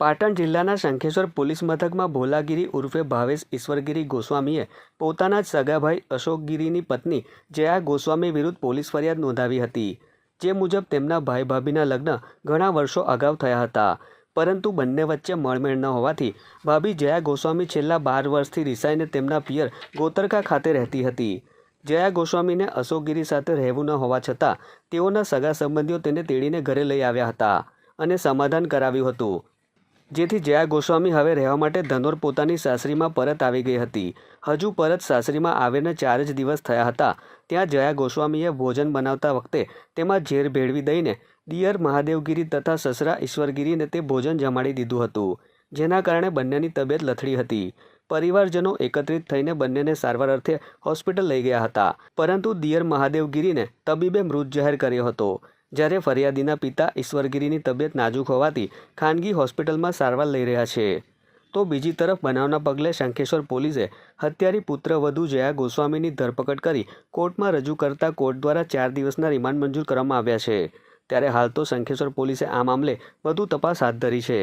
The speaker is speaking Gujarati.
પાટણ જિલ્લાના શંખેશ્વર પોલીસ મથકમાં ભોલાગીરી ઉર્ફે ભાવેશ ઈશ્વરગીરી ગોસ્વામીએ પોતાના જ સગાભાઈ અશોકગીરીની પત્ની જયા ગોસ્વામી વિરુદ્ધ પોલીસ ફરિયાદ નોંધાવી હતી, જે મુજબ તેમના ભાઈ ભાભીના લગ્ન ઘણા વર્ષો અગાઉ થયા હતા. પરંતુ બંને વચ્ચે મળમેળ ન હોવાથી ભાભી જયા ગોસ્વામી છેલ્લા બાર વર્ષથી રિસાઈને તેમના પિયર ગોતરકા ખાતે રહેતી હતી. જયા ગોસ્વામીને અશોકગીરી સાથે રહેવું ન હોવા છતાં તેઓના સગા સંબંધીઓ તેને તેડીને ઘરે લઈ આવ્યા હતા અને સમાધાન કરાવ્યું હતું. જેથી જયા ગોસ્વામી હવે રહેવા માટે ધનોર પોતાની સાસરીમાં પરત આવી ગઈ હતી. હજુ પરત સાસરીમાં આવીને ચાર જ દિવસ થયા હતા. ત્યાં જયા ગોસ્વામીએ ભોજન બનાવતા વખતે તેમાં ઝેર ભેળવી દઈને દિયર મહાદેવગીરી તથા સસરા ઈશ્વરગીરીને તે ભોજન જમાડી દીધું હતું, જેના કારણે બંનેની તબિયત લથડી હતી. પરિવારજનો એકત્રિત થઈને બંનેને સારવાર અર્થે હોસ્પિટલ લઈ ગયા હતા, પરંતુ દિયર મહાદેવગીરીને તબીબે મૃત જાહેર કર્યો હતો. જ્યારે ફરિયાદીના પિતા ઈશ્વરગીરીની તબિયત નાજુક હોવાથી ખાનગી હોસ્પિટલમાં સારવાર લઈ રહ્યા છે. તો બીજી તરફ બનાવના પગલે શંખેશ્વર પોલીસે હત્યારી પુત્ર વધુ જયા ગોસ્વામીની ધરપકડ કરી કોર્ટમાં રજૂ કરતા કોર્ટ દ્વારા ચાર દિવસના રિમાન્ડ મંજૂર કરવામાં આવ્યા છે. ત્યારે હાલ તો શંખેશ્વર પોલીસે આ મામલે વધુ તપાસ હાથ ધરી છે.